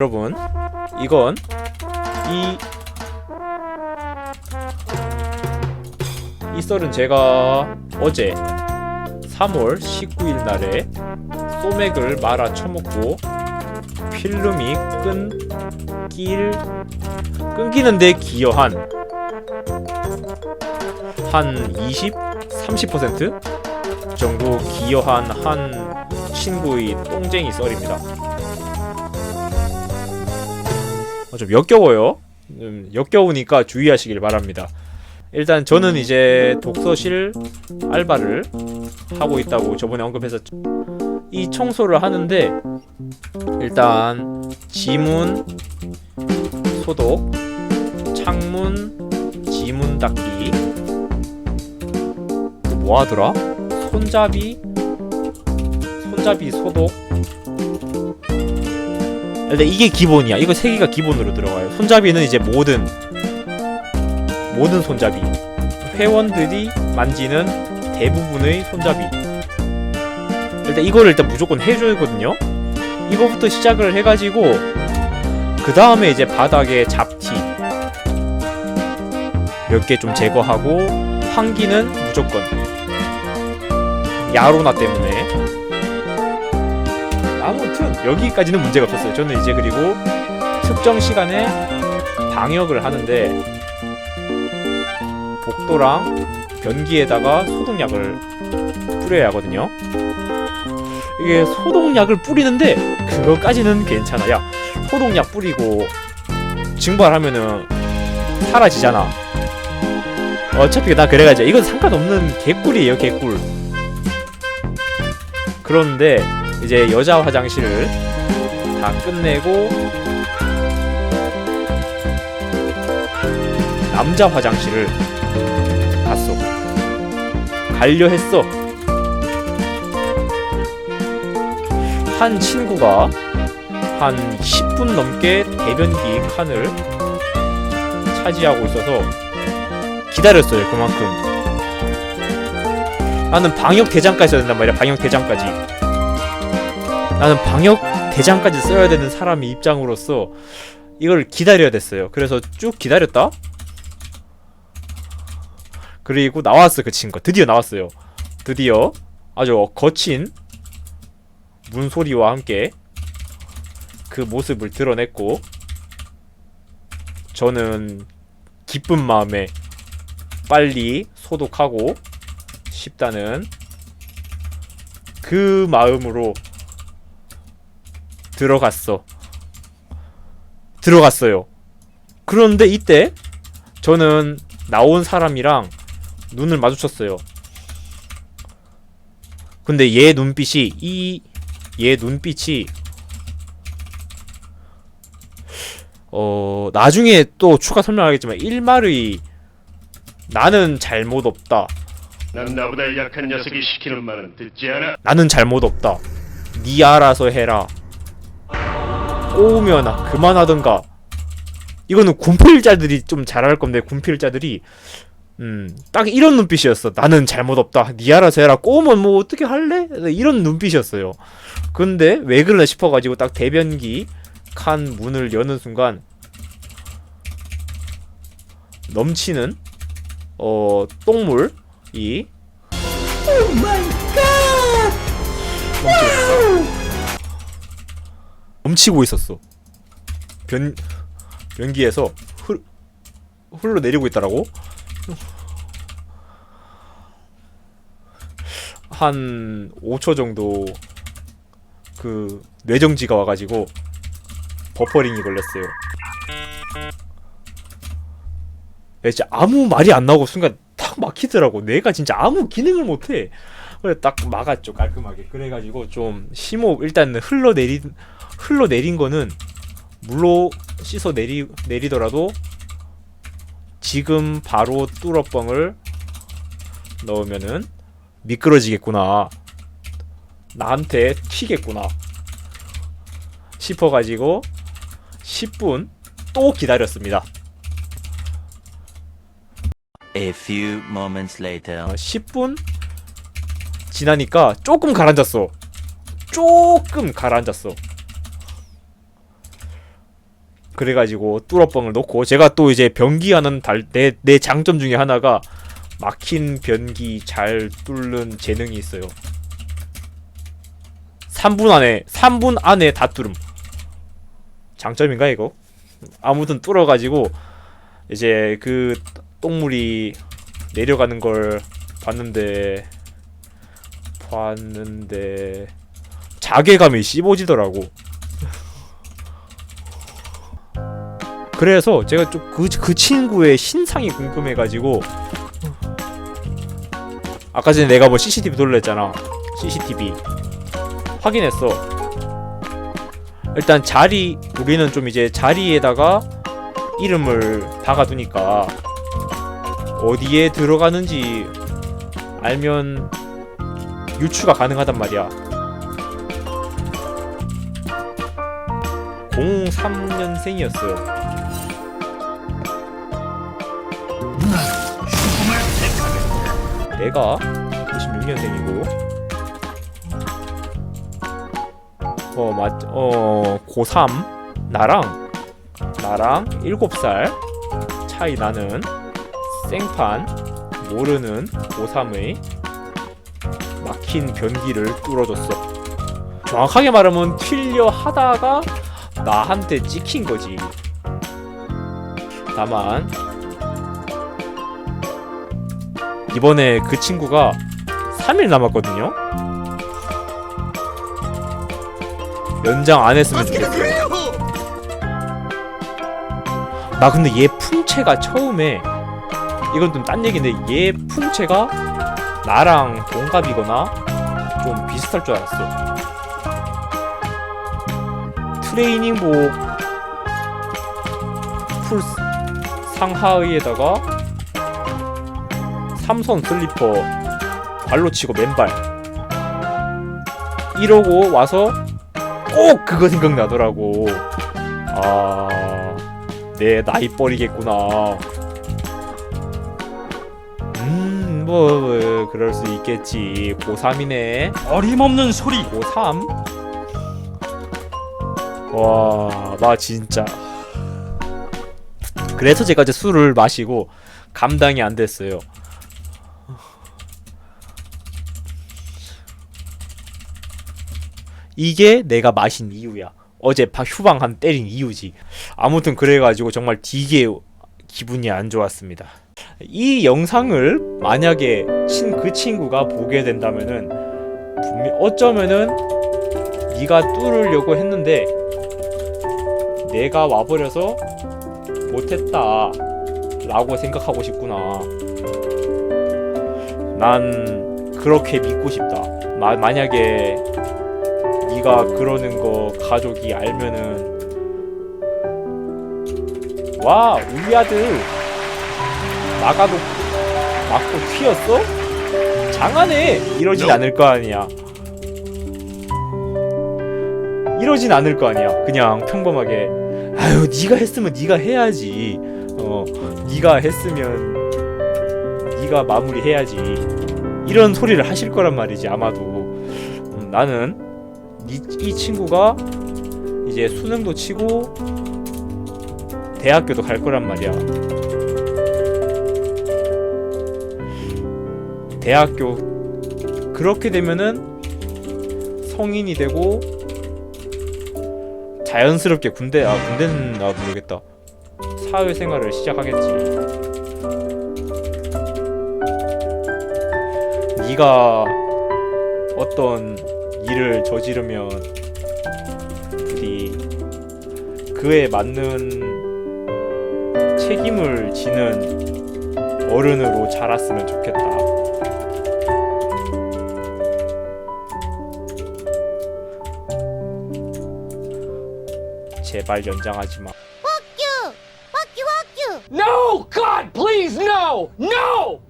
여러분 이건 이 이 썰은 제가 어제 3월 19일 날에 소맥을 말아 처먹고 필름이 끊길 끊기는데 기여한 한 20, 30% 정도 기여한 한 친구의 똥쟁이 썰입니다. 좀 역겨워요. 음, 역겨우니까 주의하시길 바랍니다. 일단 저는 이제 독서실 알바를 하고 있다고 저번에 언급했었죠. 이 청소를 하는데 일단 지문 소독, 창문 지문 닦기, 또뭐 하더라? 손잡이 손잡이 소독. 일단 이게 기본이야. 이거 세 개가 기본으로 들어가요. 손잡이는 이제 모든 모든 손잡이 회원들이 만지는 대부분의 손잡이. 일단 이거를 일단 무조건 해줘야거든요. 이거부터 시작을 해가지고 그 다음에 이제 바닥에 잡티 몇 개 좀 제거하고 환기는 무조건 야로나 때문에 아무튼 여기까지는 문제가 없었어요. 저는 이제 그리고 특정 시간에 방역을 하는데 복도랑 변기에다가 소독약을 뿌려야 하거든요. 이게 소독약을 뿌리는데 그거까지는 괜찮아. 야 소독약 뿌리고 증발하면은 사라지잖아. 어차피 나 그래가지고 이건 상관없는 개꿀이에요 개꿀. 그런데 이제 여자 화장실을 다 끝내고 남자 화장실을 갔어. 갈려 했어. 한 친구가 한 10분 넘게 대변기 칸을 차지하고 있어서 기다렸어요. 그만큼. 나는 방역 대장까지 써야 된단 말이야. 방역 대장까지. 나는 방역 대장까지 써야 되는 사람의 입장으로서 이걸 기다려야 됐어요. 그래서 쭉 기다렸다. 그리고 나왔어 그 친구. 드디어 나왔어요. 드디어 아주 거친 문소리와 함께 그 모습을 드러냈고 저는 기쁜 마음에 빨리 소독하고 싶다는 그 마음으로 들어갔어. 들어갔어요. 그런데 이때 저는 나온 사람이랑 눈을 마주쳤어요. 근데 얘 눈빛이 이 얘 눈빛이 어 나중에 또 추가 설명하겠지만 일말의 나는 잘못 없다. 난 나보다 약한 녀석이 시키는 말은 듣지 않아. 나는 잘못 없다. 네 알아서 해라. 꼬우면 그만하던가. 이거는 군필자들이 좀 잘할 건데 군필자들이 음, 딱 이런 눈빛이었어. 나는 잘못 없다. 네 알아서 해라. 꼬우면 뭐 어떻게 할래? 이런 눈빛이었어요. 근데 왜 그러나 싶어가지고 딱 대변기 칸 문을 여는 순간 넘치는 어 똥물이 넘치고 있었어. 변 변기에서 흘 흘러 내리고 있더라고. 한 5초 정도 그 뇌정지가 와가지고 버퍼링이 걸렸어요. 야, 진짜 아무 말이 안 나오고 순간 탁 막히더라고. 내가 진짜 아무 기능을 못해. 그래 딱 막았죠 깔끔하게. 그래가지고 좀 심호 일단 흘러내린 흘러내린 거는 물로 씻어 내리 내리더라도 지금 바로 뚫어뻥을 넣으면은 미끄러지겠구나. 나한테 튀겠구나. 싶어가지고 10분 또 기다렸습니다. A few moments later. 어, 10분 지나니까 조금 가라앉았어. 조금 가라앉았어. 그래가지고 뚫어뻥을 놓고 제가 또 이제 변기하는 달내 내 장점 중에 하나가 막힌 변기 잘 뚫는 재능이 있어요. 3분 안에 3분 안에 다 뚫음. 장점인가 이거? 아무튼 뚫어가지고 이제 그 똥물이 내려가는 걸 봤는데 봤는데 자괴감이 씹어지더라고. 그래서 제가 좀그 그 친구의 신상이 궁금해가지고 아까 전에 내가 뭐 CCTV 돌렸잖아. CCTV 확인했어. 일단 자리 우리는 좀 이제 자리에다가 이름을 박아두니까 어디에 들어가는지 알면 유추가 가능하단 말이야. 03년생이었어요. 내가 96년생이고 어, 맞, 어, 고3 나랑 나랑 7살 차이 나는 생판 모르는 고3의 막힌 변기를 뚫어줬어. 정확하게 말하면 튀려 하다가 나한테 찍힌 거지. 다만 이번에 그 친구가 3일 남았거든요. 연장 안 했으면 좋겠어요. 나 근데 얘 풍채가 처음에 이건 좀 딴 얘기인데 얘 풍채가 나랑 동갑이거나 좀 비슷할 줄 알았어. 트레이닝복 풀 상하의에다가 삼선 슬리퍼 발로 치고 맨발. 이러고 와서 꼭 그거 생각나더라고. 아 내 나이 뻘이겠구나 뭐 뭐, 그럴 수 있겠지 고3이네 어림없는 소리 고3 와, 나 진짜. 그래서 제가 이제 술을 마시고 감당이 안 됐어요. 이게 내가 마신 이유야. 어제 바- 휴방 한 때린 이유지. 아무튼 그래가지고 정말 되게 기분이 안 좋았습니다. 이 영상을 만약에 친 그 친구가 보게 된다면은 분명 어쩌면은 네가 뚫으려고 했는데 내가 와버려서 못했다 라고 생각하고 싶구나. 난 그렇게 믿고 싶다. 마, 만약에 네가 그러는 거 가족이 알면은 와 우리 아들 나가도 맞고 튀었어? 장하네 이러진 않을 거 아니야 이러진 않을 거 아니야. 그냥 평범하게 아유 네가 했으면 네가 해야지. 어 네가 했으면 네가 마무리 해야지. 이런 소리를 하실 거란 말이지 아마도. 음, 나는 이, 이 친구가 이제 수능도 치고 대학교도 갈 거란 말이야. 대학교. 그렇게 되면은 성인이 되고 자연스럽게 군대 아 군대는 아 모르겠다. 사회생활을 시작하겠지. 네가 어떤 일을 저지르면 부디 그에 맞는 책임을 지는 어른으로 자랐으면 좋겠다 제발 연장하지 마. you! Fuck you, fuck you! No! God, please, no! No!